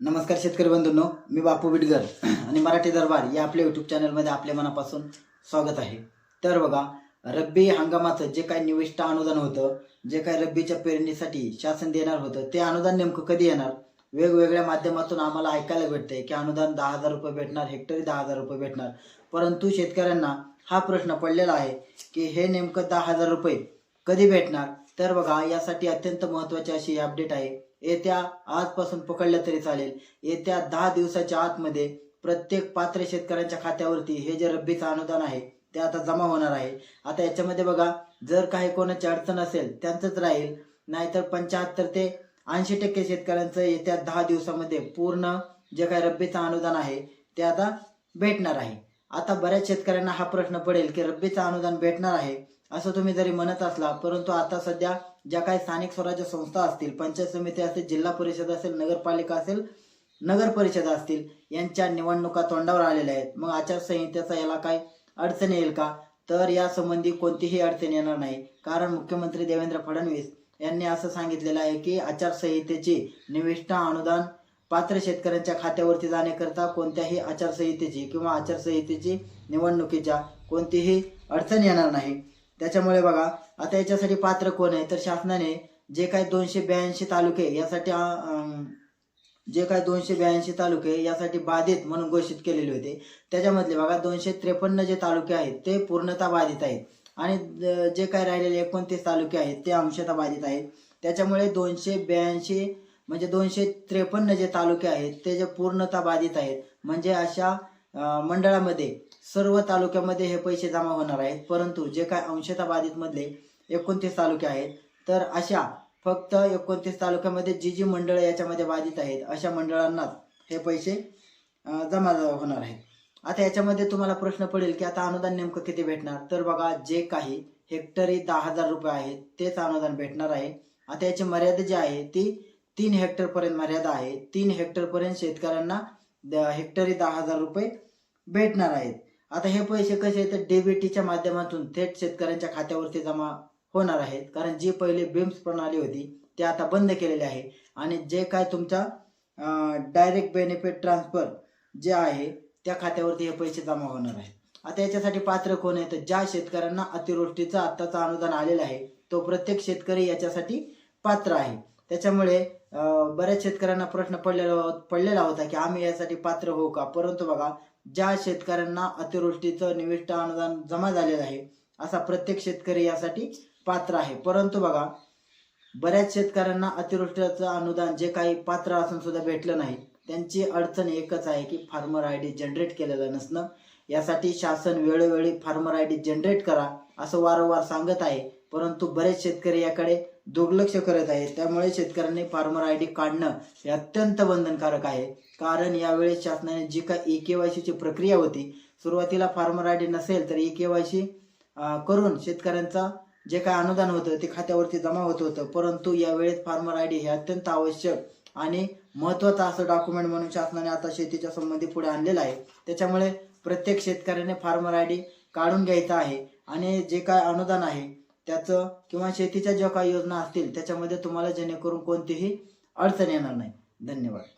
नमस्कार शेतकरी बंधूंनो मी बापू बिडगर आणि मराठी दरबार या आपल्या यूट्यूब चॅनलमध्ये आपल्या मनापासून स्वागत आहे. तर बघा रब्बी हंगामाचं जे काही निविष्ट अनुदान होतं जे काही रब्बीच्या पेरणीसाठी शासन देणार होतं ते अनुदान नेमकं कधी येणार? वेगवेगळ्या माध्यमातून आम्हाला ऐकायला भेटतंय की अनुदान दहा हजार रुपये भेटणार हेक्टरी दहा हजार रुपये भेटणार. परंतु शेतकऱ्यांना हा प्रश्न पडलेला आहे की हे नेमकं दहा हजार रुपये कधी भेटणार? तर बघा यासाठी अत्यंत महत्त्वाची अशी अपडेट आहे. येत्या आजपासून पकडलं तरी चालेल. येत्या दहा दिवसाच्या आतमध्ये प्रत्येक पात्र शेतकऱ्यांच्या खात्यावरती हे जे रब्बीचं अनुदान आहे ते आता जमा होणार आहे. आता याच्यामध्ये बघा जर काही कोणाची अडचण असेल त्यांचंच राहील. नाहीतर पंच्याहत्तर ते ऐंशी टक्के शेतकऱ्यांचं येत्या दहा दिवसामध्ये पूर्ण जे काही रब्बीचं अनुदान आहे ते आता भेटणार आहे. आता बऱ्याच शेतकऱ्यांना हा प्रश्न पडेल की रब्बीचं अनुदान भेटणार आहे. असं तुम्ही जरी म्हणत असला परंतु आता सध्या ज्या काही स्थानिक स्वराज्य संस्था असतील पंचायत समिती असेल जिल्हा परिषद असेल नगरपालिका असेल नगर परिषद असतील यांच्या निवडणुका तोंडावर आलेल्या आहेत. मग आचारसंहितेचा याला काय अडचण येईल का? तर या संबंधी कोणतीही अडचण येणार नाही. कारण मुख्यमंत्री देवेंद्र फडणवीस यांनी असं सांगितलेलं आहे की आचारसंहितेची निविष्ठा अनुदान पात्र शेतकऱ्यांच्या खात्यावरती जाण्याकरता कोणत्याही आचारसंहितेची किंवा आचारसंहितेची निवडणुकीच्या कोणतीही अडचण येणार नाही. त्याच्यामुळे बघा आता याच्यासाठी पात्र कोण आहे? तर शासनाने जे काही दोनशे ब्याऐंशी तालुके यासाठी जे काय दोनशे ब्याऐंशी तालुके यासाठी बाधित म्हणून घोषित केलेले होते. त्याच्यामधले बघा दोनशे त्रेपन्न जे तालुके आहेत ते पूर्णतः बाधित आहेत. आणि जे काय राहिलेले एकोणतीस तालुके आहेत ते अंशतः बाधित आहेत. त्याच्यामुळे दोनशे ब्याऐंशी म्हणजे दोनशे त्रेपन्न जे तालुके आहेत ते जे पूर्णतः बाधित आहेत म्हणजे अशा मंडळामध्ये सर्व तालुक्यामध्ये हे पैसे जमा होणार आहेत. परंतु जे काय अंशतः बाधित मधले एकोणतीस तालुके आहेत तर अशा फक्त एकोणतीस तालुक्यामध्ये जी जी मंडळं याच्यामध्ये बाधित आहेत अशा मंडळांनाच हे पैसे जमा होणार आहेत. आता याच्यामध्ये तुम्हाला प्रश्न पडेल की आता अनुदान नेमकं किती भेटणार? तर बघा जे काही हेक्टरी दहा हजार रुपये आहेत तेच अनुदान भेटणार आहे. आता याची मर्यादा जी आहे ती तीन हेक्टरपर्यंत मर्यादा आहे. तीन हेक्टरपर्यंत शेतकऱ्यांना द- हेक्टरी दहा हजार रुपये भेटणार आहेत. आता हे पैसे कसे तर डीबीटीच्या माध्यमातून थेट शेतकऱ्यांच्या खात्यावरती जमा होणार आहेत. कारण जी पहिले बिम्स प्रणाली होती ते आता बंद केलेली आहे. आणि जे काय तुमचा डायरेक्ट बेनिफिट ट्रान्सफर जे आहे त्या खात्यावरती हे पैसे जमा होणार आहेत. आता याच्यासाठी पात्र कोण आहे तर ज्या शेतकऱ्यांना अतिवृष्टीचं आत्ताचं अनुदान आलेलं आहे तो प्रत्येक शेतकरी याच्यासाठी पात्र आहे. त्याच्यामुळे बऱ्याच शेतकऱ्यांना प्रश्न पडलेला पडलेला होता की आम्ही यासाठी पात्र होऊ का? परंतु बघा ज्या शेतकऱ्यांना अतिवृष्टीचं निविष्ट अनुदान जमा झालेलं आहे असा प्रत्येक शेतकरी यासाठी पात्र आहे. परंतु बघा बऱ्याच शेतकऱ्यांना अतिवृष्टीचं अनुदान जे काही पात्र असून सुद्धा भेटलं नाही त्यांची अडचण एकच आहे की फार्मर आय डी जनरेट केलेलं नसणं. यासाठी शासन वेळोवेळी फार्मर आय डी जनरेट करा असं वारंवार सांगत आहे. परंतु बरेच शेतकरी याकडे दुर्लक्ष करत आहेत. त्यामुळे शेतकऱ्यांनी फार्मर आय डी काढणं हे अत्यंत बंधनकारक आहे. कारण यावेळेस शासनाने जी काय ई के वाय सीची प्रक्रिया होती सुरुवातीला फार्मर आय डी नसेल तर ई के वाय सी करून शेतकऱ्यांचा जे काय अनुदान होतं ते खात्यावरती जमा होत होतं. परंतु यावेळेस फार्मर आय डी हे अत्यंत आवश्यक आणि महत्त्वाचं असं डॉक्युमेंट म्हणून शासनाने आता शेतीच्या संबंधी पुढे आणलेलं आहे. त्याच्यामुळे प्रत्येक शेतकऱ्याने फार्मर आय डी काढून घ्यायचा आहे आणि जे काय अनुदान आहे त्याचं किंवा शेतीच्या ज्या काही योजना असतील त्याच्यामध्ये तुम्हाला जेणेकरून कोणतीही अडचण येणार नाही. धन्यवाद.